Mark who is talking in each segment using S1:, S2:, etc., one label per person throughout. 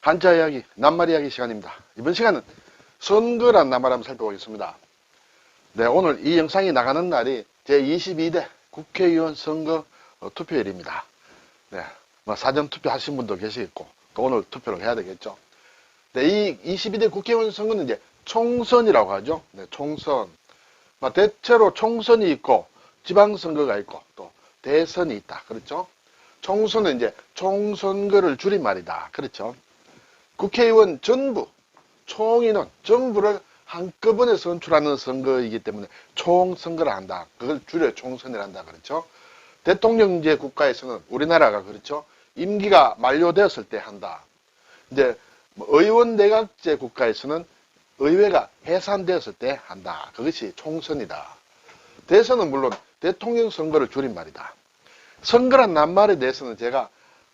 S1: 한자 이야기, 낱말 이야기 시간입니다. 이번 시간은 선거란 낱말 한번 살펴보겠습니다. 네, 오늘 이 영상이 나가는 날이 제22대 국회의원 선거 어, 투표일입니다. 네, 뭐 사전 투표 하신 분도 계시겠고, 또 오늘 투표를 해야 되겠죠. 네, 이 22대 국회의원 선거는 이제 총선이라고 하죠. 네, 총선. 뭐 대체로 총선이 있고, 지방선거가 있고, 또 대선이 있다. 그렇죠? 총선은 이제 총선거를 줄인 말이다. 그렇죠? 국회의원 전부, 총인원 전부를 한꺼번에 선출하는 선거이기 때문에 총선거를 한다. 그걸 줄여 총선을 한다. 그렇죠? 대통령제 국가에서는 우리나라가 그렇죠? 임기가 만료되었을 때 한다. 이제 뭐 의원 내각제 국가에서는 의회가 해산되었을 때 한다. 그것이 총선이다. 대선은 물론 대통령 선거를 줄인 말이다. 선거란 낱말에 대해서는 제가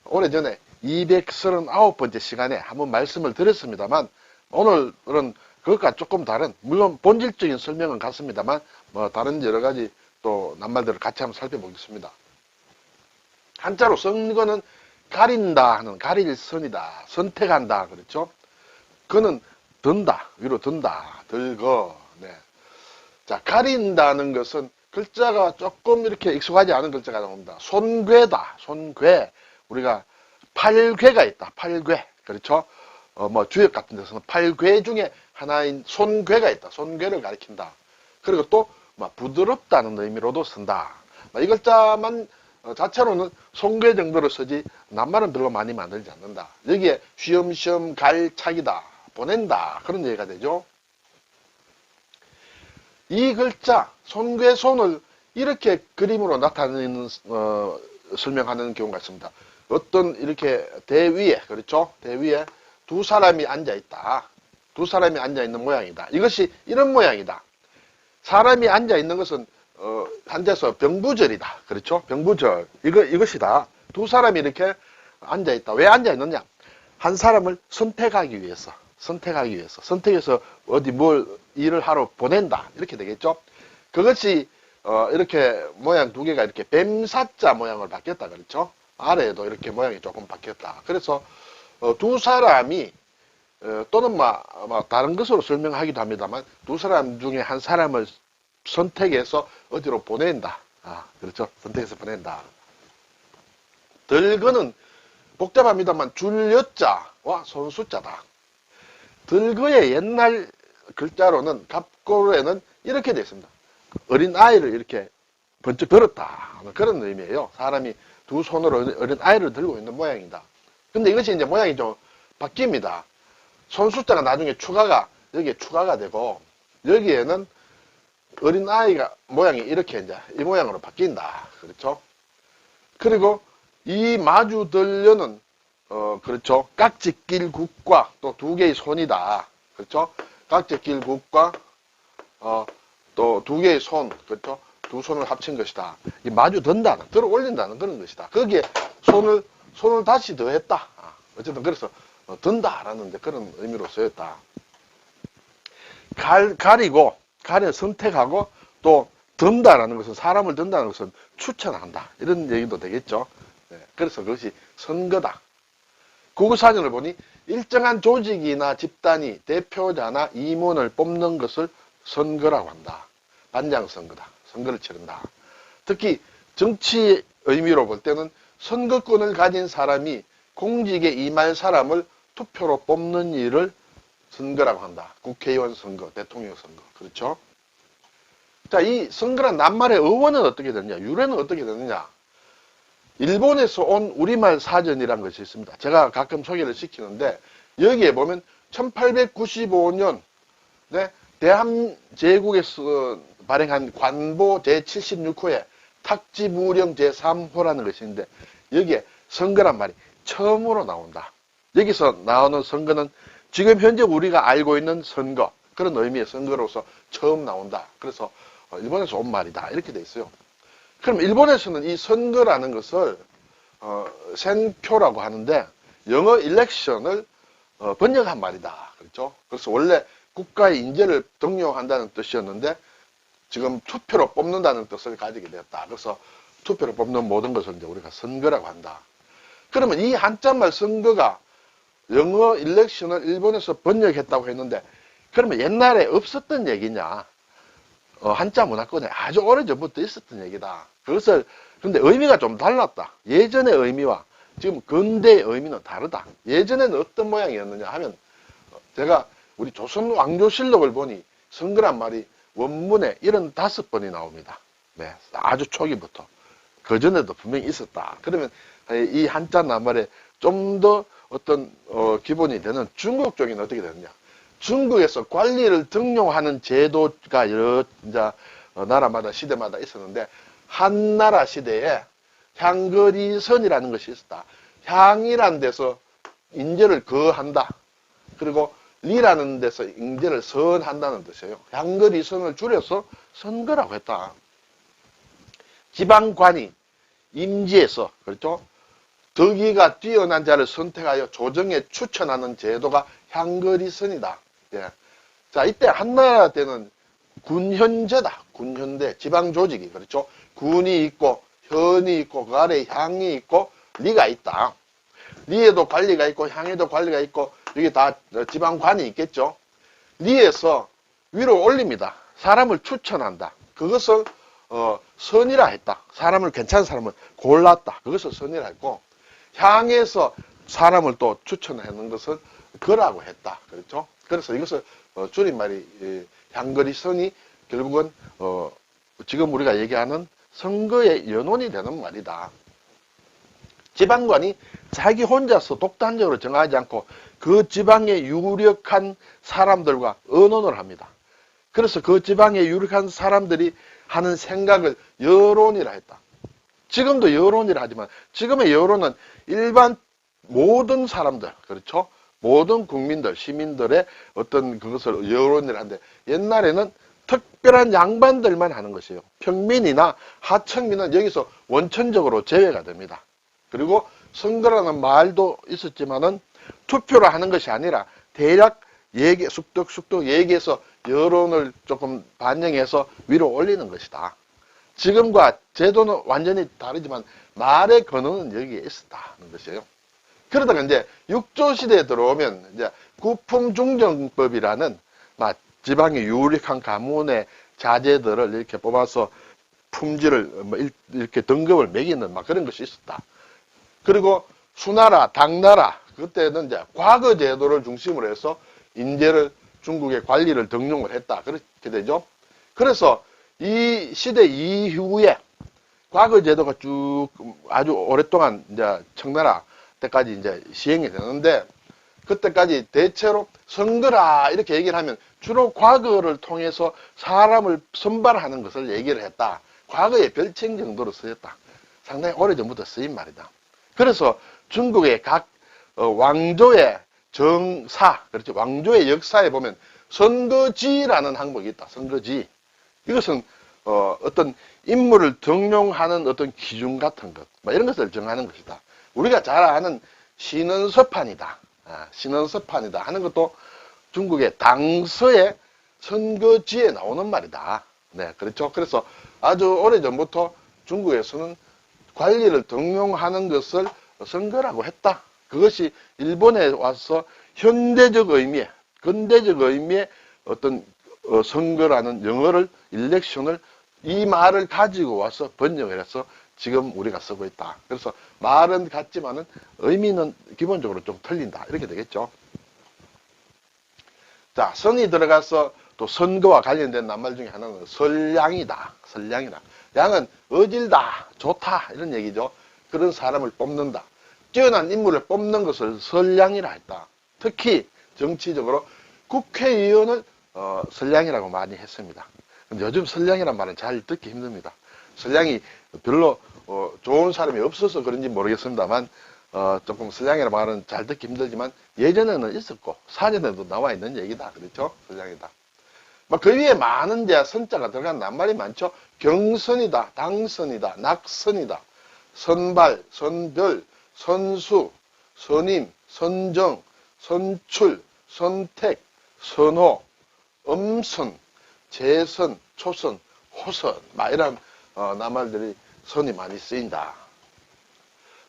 S1: 오래전에 239번째 시간에 한번 말씀을 드렸습니다만 오늘은 그것과 조금 다른 물론 본질적인 설명은 같습니다만 뭐 다른 여러 가지 또 낱말들을 같이 한번 살펴보겠습니다. 한자로 선거는 가린다 하는 가릴 선이다. 선택한다. 그렇죠? 그는 든다. 위로 든다. 들거. 네. 자, 가린다는 것은 글자가 조금 이렇게 익숙하지 않은 글자가 나옵니다. 손괴다. 손괴. 우리가 팔괴가 있다. 팔괴. 그렇죠? 어, 뭐 주역 같은 데서는 팔괴 중에 하나인 손괴가 있다. 손괴를 가리킨다. 그리고 또 뭐 부드럽다는 의미로도 쓴다. 뭐이 글자만 어, 자체로는 손괴 정도로 쓰지 낱말은 별로 많이 만들지 않는다. 여기에 쉬엄쉬엄 갈착이다. 보낸다. 그런 얘기가 되죠. 이 글자 손괴 손을 이렇게 그림으로 나타내는 어, 설명하는 경우가 있습니다. 어떤 이렇게 대위에 그렇죠? 대위에 두 사람이 앉아 있다. 두 사람이 앉아 있는 모양이다. 이것이 이런 모양이다. 사람이 앉아 있는 것은 어, 한자에서 병부절이다. 그렇죠? 병부절. 이거 이것이다. 두 사람이 이렇게 앉아 있다. 왜 앉아 있느냐? 한 사람을 선택하기 위해서. 선택하기 위해서. 선택해서 어디 뭘 일을 하러 보낸다. 이렇게 되겠죠? 그것이 어, 이렇게 모양 두 개가 이렇게 뱀사자 모양을 바뀌었다. 그렇죠? 아래에도 이렇게 모양이 조금 바뀌었다. 그래서 어, 두 사람이 어, 또는 뭐, 뭐 다른 것으로 설명하기도 합니다만 두 사람 중에 한 사람을 선택해서 어디로 보낸다. 아, 그렇죠? 선택해서 보낸다. 들거는 복잡합니다만 줄여자와 손수자다. 들거의 옛날 글자로는 갑고에는 이렇게 되어 있습니다. 어린 아이를 이렇게 번쩍 들었다. 그런 의미예요. 사람이 두 손으로 어린 아이를 들고 있는 모양이다. 근데 이것이 이제 모양이 좀 바뀝니다. 손 숫자가 나중에 추가가, 여기에 추가가 되고, 여기에는 어린 아이가 모양이 이렇게 이제 이 모양으로 바뀐다. 그렇죠? 그리고 이 마주 들려는, 어, 그렇죠. 깍지낄 국과 또 두 개의 손이다. 그렇죠? 깍지낄 국과, 어, 또 두 개의 손, 그렇죠? 두 손을 합친 것이다. 이 마주 든다는, 들어 올린다는 그런 것이다. 거기에 손을, 손을 다시 더했다. 아, 어쨌든 그래서 어, 든다라는 데 그런 의미로 쓰였다. 갈, 가리고, 가려 선택하고 또 든다라는 것은 사람을 든다는 것은 추천한다. 이런 얘기도 되겠죠. 네, 그래서 그것이 선거다. 구구사전을 보니 일정한 조직이나 집단이 대표자나 임원을 뽑는 것을 선거라고 한다. 반장선거다. 선거를 치른다. 특히 정치 의미로 볼 때는 선거권을 가진 사람이 공직에 임할 사람을 투표로 뽑는 일을 선거라고 한다. 국회의원 선거, 대통령 선거. 그렇죠? 자, 이 선거란 낱말의 어원은 어떻게 되느냐? 유래는 어떻게 되느냐? 일본에서 온 우리말 사전이라는 것이 있습니다. 제가 가끔 소개를 시키는데 여기에 보면 1895년 네, 대한제국에서 발행한 관보 제76호에 탁지무령 제3호라는 것이 있는데 여기에 선거란 말이 처음으로 나온다. 여기서 나오는 선거는 지금 현재 우리가 알고 있는 선거 그런 의미의 선거로서 처음 나온다. 그래서 일본에서 온 말이다. 이렇게 돼 있어요. 그럼 일본에서는 이 선거라는 것을 어, sen표라고 하는데 영어 일렉션을 어, 번역한 말이다. 그렇죠? 그래서 원래 국가의 인재를 등용한다는 뜻이었는데 지금 투표로 뽑는다는 뜻을 가지게 되었다. 그래서 투표로 뽑는 모든 것을 이제 우리가 선거라고 한다. 그러면 이 한자말 선거가 영어 일렉션을 일본에서 번역했다고 했는데 그러면 옛날에 없었던 얘기냐? 어, 한자 문화권에 아주 오래전부터 있었던 얘기다. 그것을 근데 의미가 좀 달랐다. 예전의 의미와 지금 근대의 의미는 다르다. 예전에는 어떤 모양이었느냐 하면 어, 제가 우리 조선 왕조실록을 보니 성거란 말이 원문에 75번이 나옵니다. 네, 아주 초기부터. 그 전에도 분명히 있었다. 그러면 이 한자 낱말에 좀 더 어떤 어, 기본이 되는 중국 쪽에는 어떻게 되느냐? 중국에서 관리를 등용하는 제도가 여러 이제 어, 나라마다 시대마다 있었는데 한나라 시대에 향거리선이라는 것이 있었다. 향이란 데서 인재를 거한다. 그리고 리라는 데서 인재를 선한다는 뜻이에요. 향거리선을 줄여서 선거라고 했다. 지방관이 임지에서 그렇죠? 덕위가 뛰어난 자를 선택하여 조정에 추천하는 제도가 향거리선이다. 예. 자, 이때 한나라 때는 군현제다. 군현대, 지방 조직이 그렇죠. 군이 있고 현이 있고 그 아래 향이 있고 리가 있다. 리에도 관리가 있고 향에도 관리가 있고 여기 다 지방관이 있겠죠. 리에서 위로 올립니다. 사람을 추천한다. 그것을 어, 선이라 했다. 사람을 괜찮은 사람을 골랐다. 그것을 선이라 했고 향에서 사람을 또 추천하는 것을 거라고 했다. 그렇죠? 그래서 이것을 어, 줄임말이 예, 향거리 선이 결국은 어, 지금 우리가 얘기하는 선거의 연원이 되는 말이다. 지방관이 자기 혼자서 독단적으로 정하지 않고 그 지방에 유력한 사람들과 의논을 합니다. 그래서 그 지방에 유력한 사람들이 하는 생각을 여론이라 했다. 지금도 여론이라 하지만 지금의 여론은 일반 모든 사람들, 그렇죠? 모든 국민들, 시민들의 어떤 그것을 여론이라 하는데 옛날에는 특별한 양반들만 하는 것이에요. 평민이나 하층민은 여기서 원천적으로 제외가 됩니다. 그리고 선거라는 말도 있었지만은 투표를 하는 것이 아니라 대략 얘기, 쑥덕쑥덕 얘기해서 여론을 조금 반영해서 위로 올리는 것이다. 지금과 제도는 완전히 다르지만 말의 근원은 여기에 있었다는 것이에요. 그러다가 이제 육조 시대에 들어오면 이제 구품중정법이라는 막 지방의 유력한 가문의 자제들을 이렇게 뽑아서 품질을 뭐 일- 이렇게 등급을 매기는 막 그런 것이 있었다. 그리고 수나라, 당나라 그때는 이제 과거 제도를 중심으로 해서 인재를 중국의 관리를 등용을 했다. 그렇게 되죠. 그래서 이 시대 이후에 과거 제도가 쭉 아주 오랫동안 이제 청나라 때까지 이제 시행이 되는데 그때까지 대체로 선거라 이렇게 얘기를 하면 주로 과거를 통해서 사람을 선발하는 것을 얘기를 했다. 과거의 별칭 정도로 쓰였다. 상당히 오래전부터 쓰인 말이다. 그래서 중국의 각 어, 왕조의 정사, 그렇죠. 왕조의 역사에 보면 선거지라는 항목이 있다. 선거지. 이것은 어, 어떤 인물을 등용하는 어떤 기준 같은 것, 뭐 이런 것을 정하는 것이다. 우리가 잘 아는 신원서판이다. 아, 신원서판이다 하는 것도 중국의 당서의 선거지에 나오는 말이다. 네, 그렇죠. 그래서 아주 오래 전부터 중국에서는 관리를 등용하는 것을 선거라고 했다. 그것이 일본에 와서 현대적 의미의, 근대적 의미의 어떤 어, 선거라는 영어를, 일렉션을 이 말을 가지고 와서 번역을 해서 지금 우리가 쓰고 있다. 그래서 말은 같지만은 의미는 기본적으로 좀 틀린다. 이렇게 되겠죠. 자, 선이 들어가서 또 선거와 관련된 낱말 중에 하나는 설량이다. 설량이다. 양은 어질다, 좋다 이런 얘기죠. 그런 사람을 뽑는다. 뛰어난 인물을 뽑는 것을 설량이라 했다. 특히 정치적으로 국회의원을 어, 설량이라고 많이 했습니다. 근데 요즘 설량이란 말은 잘 듣기 힘듭니다. 설량이 별로 어, 좋은 사람이 없어서 그런지 모르겠습니다만 어, 조금 설량이라는 말은 잘 듣기 힘들지만 예전에는 있었고 사전에도 나와 있는 얘기다. 그렇죠? 설량이다. 막그 위에 많은 이제 선자가 들어간 낱말이 많죠. 경선이다, 당선이다, 낙선이다, 선발, 선별, 선수, 선임, 선정, 선출, 선택, 선호, 음선, 재선, 초선, 호선, 막 이런 어, 낱말들이 선이 많이 쓰인다.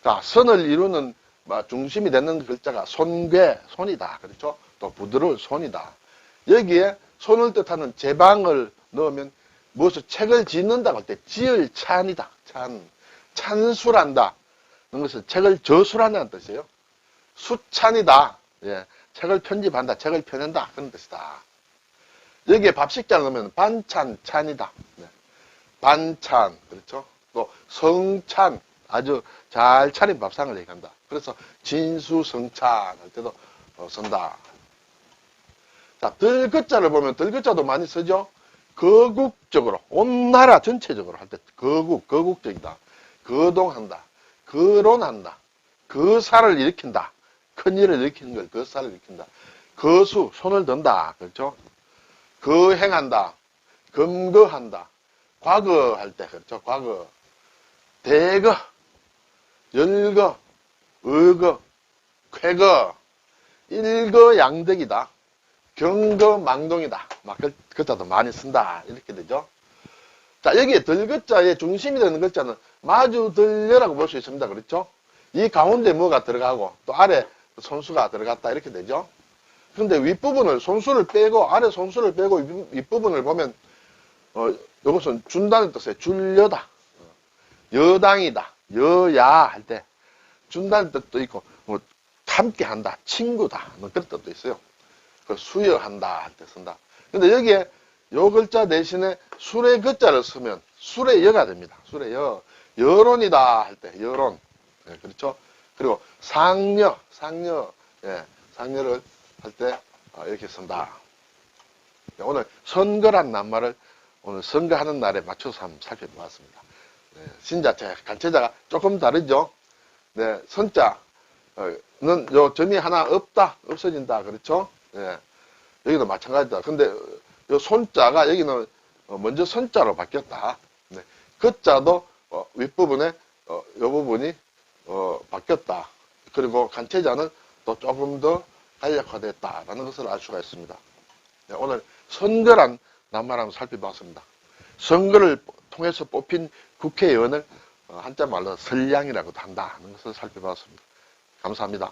S1: 자, 선을 이루는 뭐 중심이 되는 글자가 손괴, 손이다. 그렇죠? 또 부드러울 손이다. 여기에 손을 뜻하는 제방을 넣으면 무엇을 책을 짓는다고 할 때 지을 찬이다. 찬. 찬술한다. 는 것은 책을 저술한다는 뜻이에요. 수찬이다. 예. 책을 편집한다. 책을 펴낸다. 그런 뜻이다. 여기에 밥식자를 넣으면 반찬, 찬이다. 네. 반찬. 그렇죠? 또 성찬. 아주 잘 차린 밥상을 얘기한다. 그래서 진수성찬 할 때도 어, 쓴다. 자, 들것자를 보면 들것자도 많이 쓰죠? 거국적으로, 온 나라 전체적으로 할 때 거국, 거국적이다. 거동한다. 거론한다. 거사를 일으킨다. 큰 일을 일으키는 걸 거사를 일으킨다. 거수, 손을 든다. 그렇죠? 거행한다. 검거한다. 과거 할 때, 그렇죠? 과거. 대거, 열거, 의거, 쾌거, 일거양득이다. 경거망동이다. 막 글, 글자도 많이 쓴다. 이렇게 되죠. 자, 여기에 들글자의 중심이 되는 글자는 마주 들려라고 볼 수 있습니다. 그렇죠? 이 가운데 뭐가 들어가고 또 아래 손수가 들어갔다. 이렇게 되죠. 근데 윗부분을 손수를 빼고 아래 손수를 빼고 윗- 윗부분을 보면 어, 이것은 준다는 뜻이에요. 줄여다. 여당이다. 여야 할 때 준다는 뜻도 있고 뭐 함께 한다. 친구다. 뭐 그런 뜻도 있어요. 그 수여한다 할 때 쓴다. 근데 여기에 요 글자 대신에 술의 글자를 쓰면 술의 여가 됩니다. 술의 여. 여론이다 할 때 여론. 예, 그렇죠? 그리고 상여, 상여, 예, 상여를 할 때 이렇게 쓴다. 네, 오늘 선거란 낱말을 오늘 선거하는 날에 맞춰서 한번 살펴보았습니다. 네, 신자체, 간체자가 조금 다르죠? 네, 선자는 요 점이 하나 없다, 없어진다, 그렇죠? 예, 여기도 마찬가지다. 근데 요 손자가 여기는 어, 먼저 선자로 바뀌었다. 네, 그자도 어, 윗부분에 어, 요 부분이 어, 바뀌었다. 그리고 간체자는 또 조금 더 간략화됐다라는 것을 알 수가 있습니다. 네, 오늘 선거란 낱말 한번 살펴봤습니다. 선거를 통해서 뽑힌 국회의원을 어, 한자 말로 선량이라고도 한다는 것을 살펴봤습니다. 감사합니다.